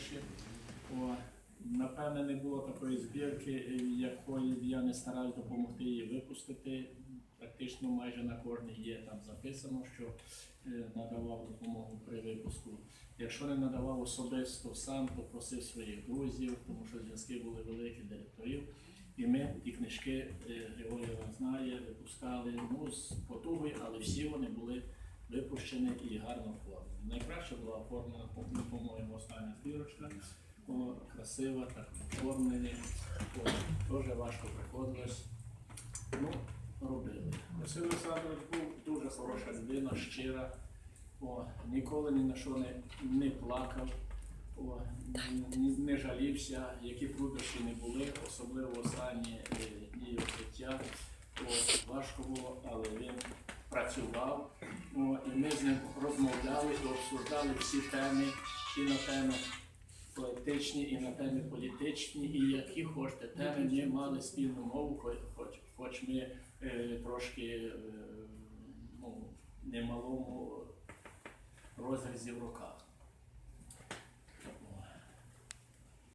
Польщі. О, напевне, не було такої збірки, е, якої б я не старався допомогти її випустити. Практично майже на кожній є там записано, що е, надавав допомогу при випуску. Якщо не надавав особисто сам, то просив своїх друзів, тому що зв'язки були великі директорів. І ми ті книжки е, Григорієва знає, випускали ну, з потугою, але всі вони були випущені і гарно оформлені. Найкраще була оформлена, по- по-моєму, остання збірочка. О, красива, так оформлені. О, Дуже важко приходилось. Ну, робили. Василь Олександрович був дуже хороша людина, щира. О, ніколи ні на що не, не плакав, о, ні- не жалівся, які труднощі не були, особливо останні е, дні його життя. От, важко було, але він працював. О, і ми з ним розмовляли і обсуждали всі теми і на теми поетичні, і на теми політичні, і які хочете теми, ми мали спільну мову, хоч, хоч, ми е, трошки е, ну, немалому розрізі в руках.